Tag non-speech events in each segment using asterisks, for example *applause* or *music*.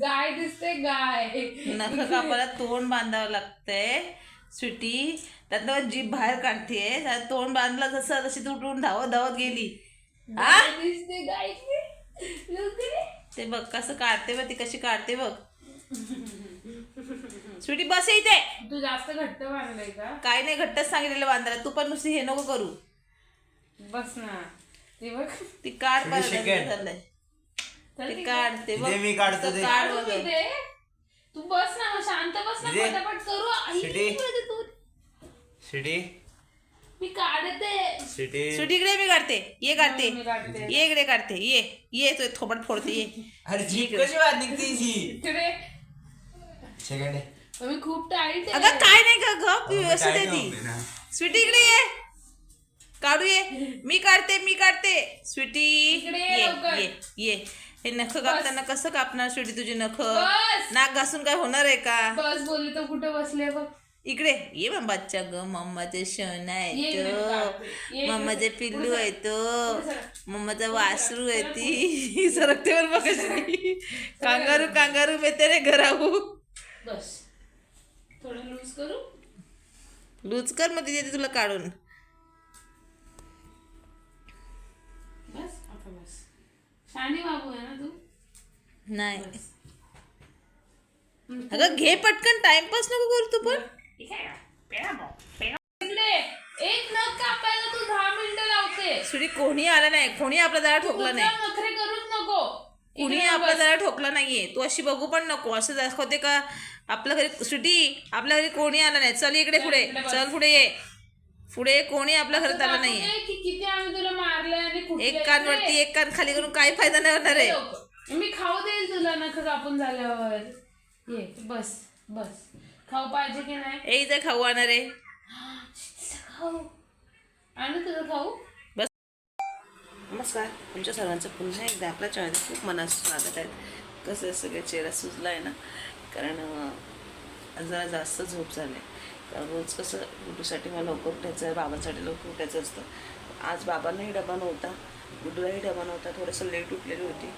गाय दिसते गाय. नख कापायला तोंड बांधावं लागतंय स्वीटी. त्यातलं जीभ बाहेर काढतेय त्यात तोंड बांधलं जसं तशी तू उठून धावत धावत गेली. हा गाय दिसते गाय. ते बघ कसं काढते बघ ती कशी काढते बघ. स्वीटी बस इथे. तू जास्त घट्ट बांधलंय का? काय नाही घट्टच सांगितलेलं बांधायला. तू पण नुसती हे नको करू. बस ना. ते बघ. ती काढ स्वीटी, पाहिजे शिकेल. चाललंय चल ती ठीक काढ ते बघ. मी काढतो. काढ बघ. मी ते. तू बस ना मग शांत बस ना. पटापट करू. आई, शिटी. इकडे तू. सिटी मी काढते. सिटी मी काढते. ये काढते. मी काढते. ये इकडे काढते. ये. ये तो थोबड फोडते. ये. अरे जीप कशी बाहेर निघते ही इकडे. सेकंड. मग मी खूप अगं काय नाही ग गप. व्यवस्थित आहे ती. स्वीटी इकडे ये. काढू ये. मी काढते मी काढते. स्वीटी. इकडे ये ये लवकर. ये ये. हे नख कापताना कसं कापणार स्वीटी तुझी नख? बस. नाक घासून काय होणार आहे का? बस बोलली तर कुठे बसले बघ. इकडे. ये बच्चा ग मम्माचे शण ये आहे इकडे तो इकडे. मम्माचे पिल्लू आहे तो. मम्माचा वासरू आहे ती. *laughs* सरकते वर बघ कशी. कांगारू कांगारू में तेरे घर आऊ बस. थोडं लूज करू? लूज कर मग तिथे तुला काढून. शाणी बाबू आहे ना तू? नाही. अगं घे पटकन टाइमपास नको करू तू पण. एक नख कापायला तू दहा मिनिटं लावते. सुडी कोणी आला नाही. कोणी आपला जरा ठोकला नाही. नखरे करूच नको. कुणी आपला. जरा ठोकला नाहीये. तू अशी बघू पण नको. असं दाखवते का? आपल्या घरी सुटी आपल्या घरी कोणी आला नाही. चल इकडे पुढे. चल पुढे ये. पुढे कोणी आपल्या घरात आलं नाहीये. की किती आम्ही तुला मारलंय आणि कुठले एक कान वरती एक कान खाली करून काही फायदा नाही होणार आहे. लोक. मी खाऊ देईल तुला नख कापून झाल्यावर. ये बस बस. खाऊ पाहिजे की नाही? ए इथे खाऊ आणणार आहे. खाऊ. आणि तुझं खाऊ. नमस्कार तुमच्या सर्वांचं पुन्हा एकदा आपल्या चॅनलमध्ये खूप मनाचं स्वागत आहे. कसं सगळं चेहरा सुजला आहे ना? कारण अं, जरा जास्त झोप झाली. आहे. रोज कसं गुड्डूसाठी मला लवकर उठायचं बाबांसाठी लवकर उठायचं असतं. आज बाबांनाही डबा नव्हता गुड्डूलाही डबा नव्हता थोडंसं लेट उठलेली होती.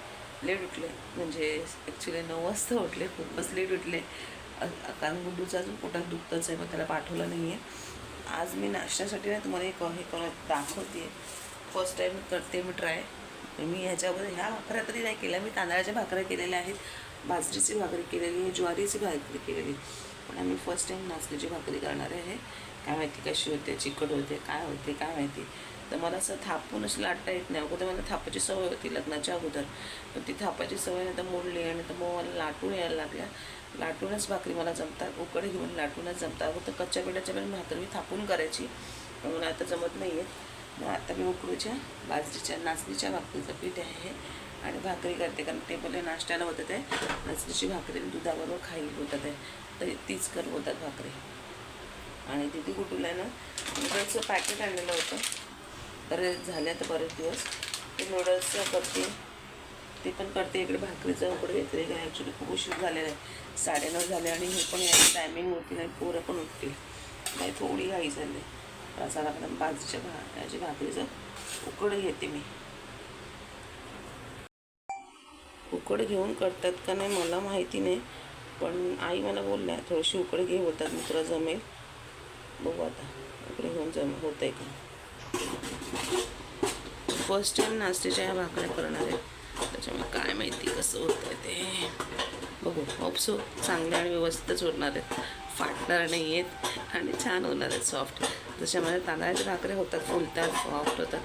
लेट उठले म्हणजे ॲक्च्युली नऊ वाजता उठले खूपच लेट उठले. कारण गुड्डूचं अजून पोटात दुखतंच आहे मग त्याला पाठवलं नाही आहे आज मी नाश्त्यासाठी ना तुम्हाला एक हे करत दाखवते. फर्स्ट टाईम करते मी ट्राय मी ह्याच्यावर ह्या भाकऱ्या तरी नाही केल्या मी तांदळाच्या भाकऱ्या केलेल्या आहेत. बाजरीची भाकरी केलेली आहे ज्वारीची भाकरी केलेली पण आम्ही फर्स्ट टाईम नाचण्याची भाकरी करणार आहे. काय माहिती कशी होते चिकट होते काय होते काय माहिती. तर मला असं थापून अशी लाटता येत नाही. अगोदर मला थापाची सवय होती लग्नाच्या अगोदर. पण ती थापाची सवय नंतर मोडली आणि तर मग मला लाटून यायला लागल्या. लाटूनच भाकरी मला जमतात. उकडे घेऊन लाटूनच जमतात. अगोदर कच्च्या पिठाच्या पण भाकरी मी थापून करायची. पण मला आता जमत नाही आहे मग आता मी उकडूच्या बाजरीच्या नाचणीच्या भाकरीचं पीठ आहे आणि भाकरी करते कारण ते पहिले नाश्त्याला होतं आहे नाचणीची भाकरी दुधाबरोबर खाईल होतात आहे तर तीच कर बोलतात भाकरी. आणि दिदी कुठूला आहे ना नूडल्सचं पॅकेट आणलेलं होतं. बरेच झाले तर बरेच दिवस. ते नूडल्सचं करते. ते पण करते. इकडे भाकरीचं उकडे घेतले. काय ॲक्च्युली खूप उशीर झालेला आहे. साडेनऊ झाले आणि हे पण यायची टायमिंग होती नाही पोरं पण उठतील. नाही थोडी घाई झाली. असा लागला बाजूच्या भा याची भाकरीचं उकड घेते मी. उकड घेऊन करतात का नाही मला माहिती नाही. पण आई मला बोलल्या थोडीशी उकड घे होतात मी तुला जमेल. बघू आता उकडे घेऊन जम होत आहे का? फर्स्ट टाईम नाश्त्याच्या ह्या भाकऱ्या करणार आहे. त्याच्यामुळे काय माहिती कसं होतं आहे ते. बघू होपसो चांगले आणि व्यवस्थितच होणार आहेत. फाटणार नाही आहेत आणि छान होणार आहेत सॉफ्ट जशा माझ्या तांदळाच्या भाकऱ्या होतात फुलतात सॉफ्ट होतात.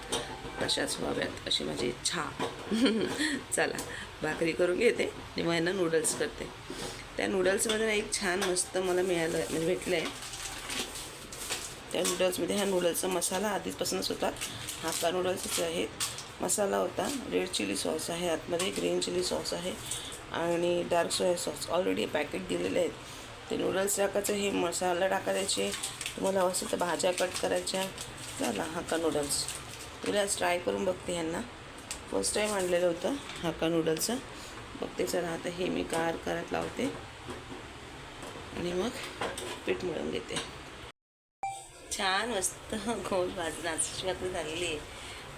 तशाच व्हाव्यात अशी माझी इच्छा. *laughs* चला भाकरी करून घेते आणि मग यांना नूडल्स करते. त्या नूडल्समध्ये ना एक छान मस्त मला मिळालं म्हणजे भेटलं आहे त्या नूडल्समध्ये ह्या नूडल्सचा मसाला आधीचपासूनच होता. हाका नूडल्सच आहे. मसाला होता. रेड चिली सॉस आहे आतमध्ये ग्रीन चिली सॉस आहे आणि dark soya sauce already packet दिलेले आहेत. ते नूडल्स टाकायचं हे मसाला टाकायचे. तुम्हाला असेल तर भाज्या कट करायच्या. झाला हाका नूडल्स तुला ट्राय करून बघते ह्यांना फर्स्ट टाईम आणलेलं होतं हाका नूडल्सचं. बघते चला आता हे मी कार करत लावते. आणि मग पीठ मिळवून घेते. छान मस्त गोल भाजी नाचची भाकरी झालेली आहे.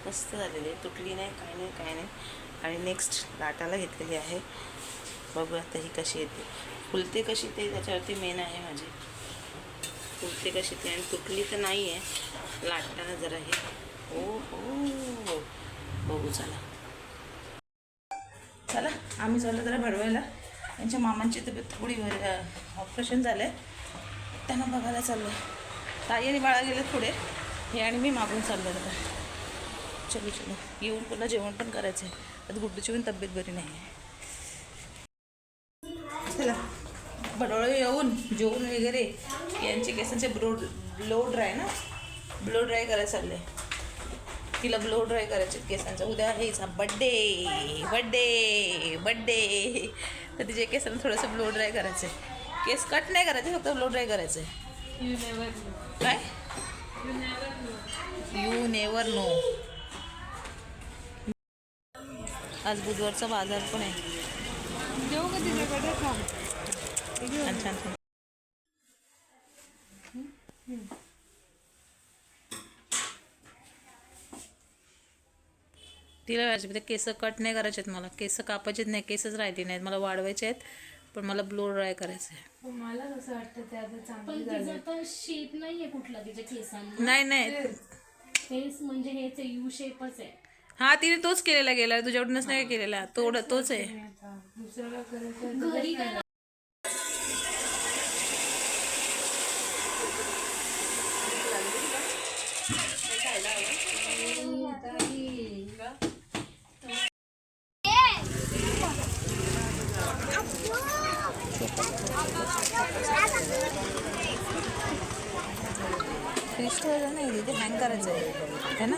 मस्त झालेली आहे. तुटली नाही काय नाही काय नाही. आणि नेक्स्ट लाटाला घेतलेली आहे. बघू आता ही कशी येते. फुलते कशी ते त्याच्यावरती मेन आहे माझी. फुलते कशी ते आणि तुटली तर नाही आहे लाटताना जरा हे. ओ हो बघू चला. चला आम्ही चाललो जरा भडवायला. त्यांच्या मामांची तब्येत थोडी ऑपरेशन झालं आहे त्यांना बघायला चाललो आहे ताई आणि बाळा गेले थोडे हे आणि मी मागून चाललो आता. चलो चलो. येऊन पुन्हा जेवण पण करायचं आहे आता गुड्डूची पण तब्येत बरी नाही आहे चला. बडोळे येऊन जेवून वगैरे. यांचे केसांचे ब्लो ब्लो ड्राय ना? ब्लो ड्राय करायला चालले तिला ब्लो ड्राय करायचे केसांचा. उद्या हिचा बड्डे बड्डे बड्डे तर तिच्या केसांना थोडंसं ब्लो ड्राय करायचं आहे केस कट नाही करायचे फक्त ब्लो ड्राय करायचं आहे यू नेवर नो काय? You never know you never know आज बुधवारचा बाजार पण आहे. देऊ का तिच्याकडे का छान छान तिला व्हायचे ते केस कट नाही करायचे आहेत मला. केस कापायचेच नाही केसच राहिले नाहीत. मला वाढवायचे आहेत पण मला ब्लो ड्राय करायचं आहे मला कसं वाटतं ते आता पण चांगलं तिचा झालं? तर शेप नाहीये कुठला तिच्या केसांना नाही नाही. फेस म्हणजे हेच यू शेपच आहे. हा तिने तोच केलेला गेला. तुझ्याकडूनच नाही केलेला? तो तोच आहे. काय क्रिस्टल नाही तिथे हँग करायचं आहे. है ना?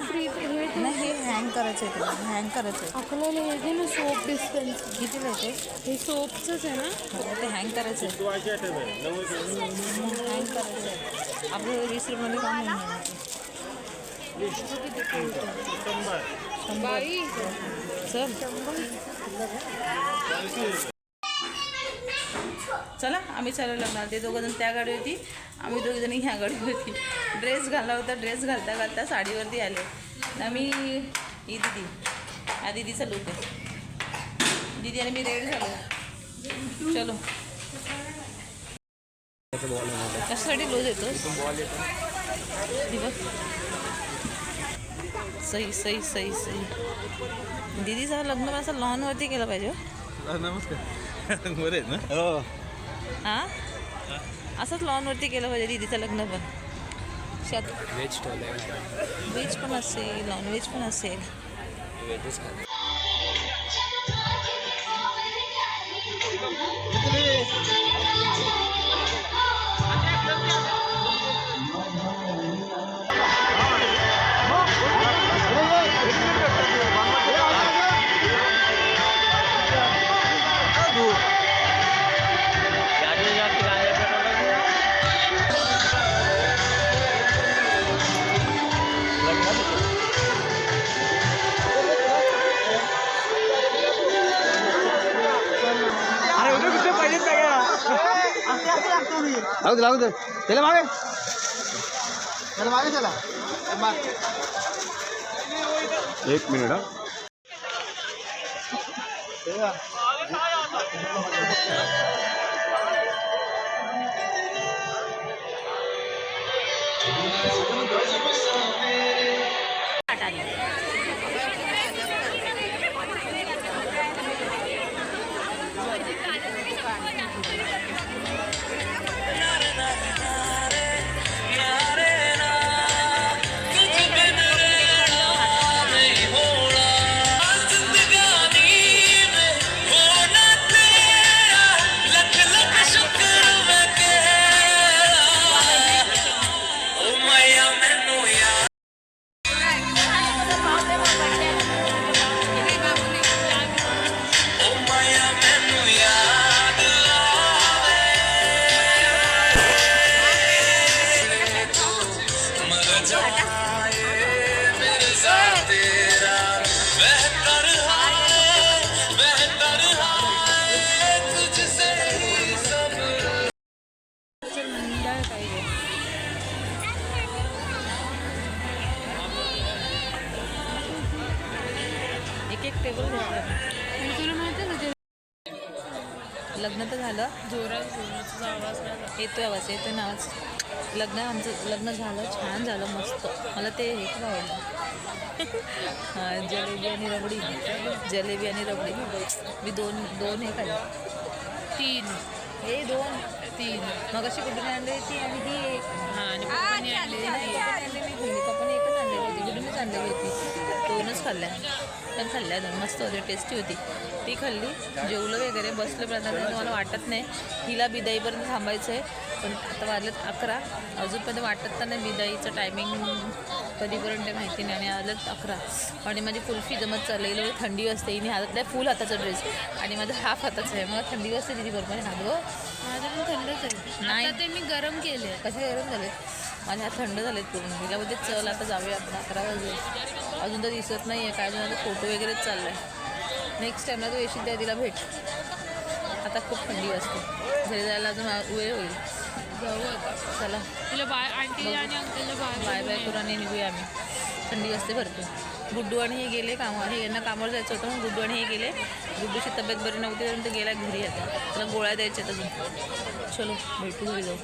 नाही हे हँग करायचं आहे तुला. हँग करायचं आहे. आपल्याला हे घे ना सोप डिस्पेन्स कितीला आहे ते हे सोपचंच आहे ना? हो, ते हँग करायचं आहे. हँग करायचं आहे. आपलं वीस रुपयामध्ये काम ते. बाई. चल. चला आम्ही चालू लागणार. ते दोघं जण त्या गाडी होती. आम्ही दोघी जणी ह्या गाडी होती. ड्रेस घाला होता ड्रेस घालता घालता साडीवरती आले. आम्ही ही दिदी. हा दिदीचा लुक आहे दिदी आणि मी रेड झालो. चलो. कशासाठी लूज येतो सही सही सही सही दीदीचं लग्न असं लॉनवरती केलं पाहिजे हो. नमस्कार. *laughs* बरे आहेत ना? हो. हां? असंच लॉनवरती केलं पाहिजे दीदीचं लग्न पण. शात व्हेज व्हेज पण असेल नॉनव्हेज पण असेल. लागू दे लागू दे. त्याला मागे. त्याला मागे त्याला. एक मिनिट हा. तर झालं? जोरात तुझा आवाज नाही. येतोय आवाज येतोय ना आवाज. लग्न आमचं लग्न झालं छान झालं मस्त. मला ते हे खूप आवडलं. हा, जलेबी आणि रबडी. जलेबी आणि रबडी. मी दोन दोन हे खाल्ले तीन. हे दोन. तीन. मग अशी कुठून आणली होती आणि ही एक. आणि आणलेली नाही. पप्पाने एकच आणलेली होती. कुठूनच आणलेली होती. दोनच खाल्ल्या. पण खाल्ल्या दोन मस्त होती टेस्टी होती. ती खाल्ली. जेवलं वगैरे बसलं पण आता मला वाटत नाही. हिला बिदाईपर्यंत थांबायचं आहे पण आता वाजलेत अकरा. अजूनपर्यंत वाटत तर नाही बिदाईचं टायमिंग कधीपर्यंत आहे माहिती नाही. आणि आलं अकरा. आणि माझी कुल्फी जमत चाललेली थंडी असते. हिने हातात नाही फुल हाताचा ड्रेस आणि माझा हाफ हाताचा आहे. मला थंडी वाजते तिथे बरोबर हात गं? माझं पण थंडच आहे. नाही. ते मी गरम केले कसे गरम झाले? माझे हात थंड झालेत पूर्ण तिला बोलते चल आता जाऊया आपण अकरा वाजले. अजून तर दिसत नाही आहे काय अजून आता फोटो वगैरेच चालला आहे नेक्स्ट टाईमला तू येशील त्या तिला भेट. आता खूप थंडी असते. घरी जायला अजून वेळ होईल. जाऊ आता. चला. तुला बाय आंटी आणि अंकलला बाय बाय बाय करू आणि निघूया आम्ही. थंडी असते भरपूर. गुड्डू आणि हे गेले कामावर हे यांना कामावर जायचं होतं म्हणून गुड्डू आणि हे गेले. गुड्डूची तब्येत बरी नव्हती म्हणून ते गेला घरी आता. त्याला गोळ्या द्यायच्या अजून. चलो भेटू घरी जाऊ.